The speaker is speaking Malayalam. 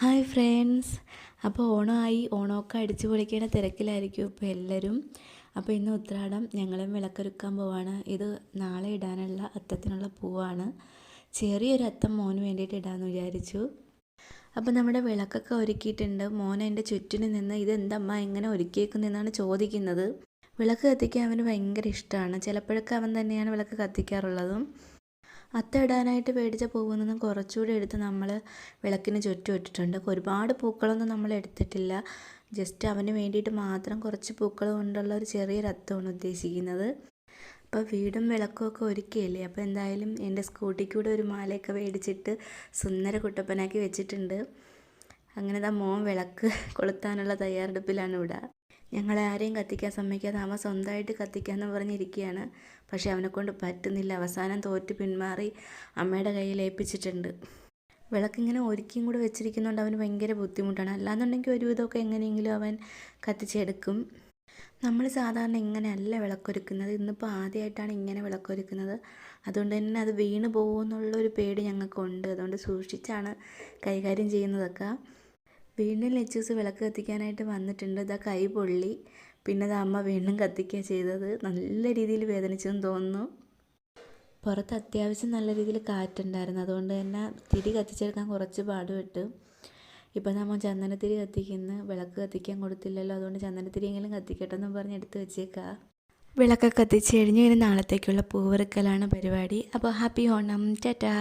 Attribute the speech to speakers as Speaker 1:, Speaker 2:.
Speaker 1: Hi friends. അപ്പോൾ ഓണമായി ഓണമൊക്കെ അടിച്ചു പൊളിക്കേണ്ട തിരക്കിലായിരിക്കും ഇപ്പോൾ എല്ലാവരും. അപ്പോൾ ഇന്ന് ഉത്രാടം ഞങ്ങളും വിളക്കൊരുക്കാൻ പോവാണ്. ഇത് നാളെ ഇടാനുള്ള അത്തത്തിനുള്ള പൂവാണ്. ചെറിയൊരു അത്തം മോന് വേണ്ടിയിട്ട് ഇടാമെന്ന് വിചാരിച്ചു. അപ്പോൾ നമ്മുടെ വിളക്കൊക്കെ ഒരുക്കിയിട്ടുണ്ട്. മോൻ എന്റെ ചുറ്റിന് നിന്ന് ഇതെന്തമ്മ എങ്ങനെ ഒരുക്കിയേക്കുന്നതെന്നാണ് ചോദിക്കുന്നത്. വിളക്ക് കത്തിക്കാൻ അവന് ഭയങ്കര ഇഷ്ടമാണ്. ചിലപ്പോഴൊക്കെ അവൻ തന്നെയാണ് വിളക്ക് കത്തിക്കാറുള്ളതും. അത്ത ഇടാനായിട്ട് മേടിച്ച പൂവിൽ കുറച്ചുകൂടി എടുത്ത് നമ്മൾ വിളക്കിന് ചുറ്റും ഇട്ടിട്ടുണ്ട്. ഒരുപാട് പൂക്കളൊന്നും നമ്മൾ എടുത്തിട്ടില്ല. ജസ്റ്റ് അവന് വേണ്ടിയിട്ട് മാത്രം കുറച്ച് പൂക്കൾ കൊണ്ടുള്ള ഒരു ചെറിയൊരു അത്തമാണ് ഉദ്ദേശിക്കുന്നത്. അപ്പോൾ വീടും വിളക്കും ഒക്കെ ഒരുക്കിയല്ലേ? അപ്പോൾ എന്തായാലും എന്റെ സ്കൂട്ടിക്ക് കൂടെ ഒരു മാലയൊക്കെ മേടിച്ചിട്ട് സുന്ദര കുട്ടപ്പനാക്കി വെച്ചിട്ടുണ്ട്. അങ്ങനെ ദാ മോൻ വിളക്ക് കൊളുത്താനുള്ള തയ്യാറെടുപ്പിലാണ് ഇവിടെ. ഞങ്ങളെ ആരെയും കത്തിക്കാൻ സമ്മതിക്കാതെ അവൻ സ്വന്തമായിട്ട് കത്തിക്കാമെന്ന് പറഞ്ഞിരിക്കുകയാണ് പക്ഷേ അവനെ കൊണ്ട് പറ്റുന്നില്ല. അവസാനം തോറ്റ് പിന്മാറി അമ്മയുടെ കയ്യിൽ ഏൽപ്പിച്ചിട്ടുണ്ട്. വിളക്കിങ്ങനെ ഒരുക്കിയും കൂടെ വെച്ചിരിക്കുന്നതുകൊണ്ട് അവന് ഭയങ്കര ബുദ്ധിമുട്ടാണ്. അല്ലാന്നുണ്ടെങ്കിൽ ഒരുവിധമൊക്കെ എങ്ങനെയെങ്കിലും അവൻ കത്തിച്ചെടുക്കും. നമ്മൾ സാധാരണ ഇങ്ങനെയല്ല വിളക്കൊരുക്കുന്നത്. ഇന്നിപ്പോൾ ആദ്യമായിട്ടാണ് ഇങ്ങനെ വിളക്കൊരുക്കുന്നത്. അതുകൊണ്ട് തന്നെ അത് വീണ് പോകുമെന്നുള്ളൊരു പേടി ഞങ്ങൾക്കുണ്ട്. അതുകൊണ്ട് സൂക്ഷിച്ചാണ് കൈകാര്യം ചെയ്യുന്നതൊക്കെ. വീണ്ടും ലെച്ചൂസ് വിളക്ക് കത്തിക്കാനായിട്ട് വന്നിട്ടുണ്ട്. ഇതാ കൈ പൊള്ളി. പിന്നെ ഇത് അമ്മ വീണ്ടും കത്തിക്കുക ചെയ്തത്. നല്ല രീതിയിൽ വേദനിച്ചെന്ന് തോന്നുന്നു. പുറത്ത് അത്യാവശ്യം നല്ല രീതിയിൽ കാറ്റുണ്ടായിരുന്നു. അതുകൊണ്ട് തന്നെ തിരി കത്തിച്ചെടുക്കാൻ കുറച്ച് പാടുപെട്ടു. ഇപ്പം നമ്മൾ ചന്ദനത്തിരി കത്തിക്കുന്ന. വിളക്ക് കത്തിക്കാൻ കൊടുത്തില്ലല്ലോ. അതുകൊണ്ട് ചന്ദനത്തിരിയെങ്കിലും കത്തിക്കട്ടെ എന്ന് പറഞ്ഞ് എടുത്ത് വെച്ചേക്കാം. വിളക്കൊക്കെ കത്തിച്ച് കഴിഞ്ഞ് ഇനി നാളത്തേക്കുള്ള പൂവറുക്കലാണ് പരിപാടി. അപ്പോൾ ഹാപ്പി ഓണം. ടാറ്റാ.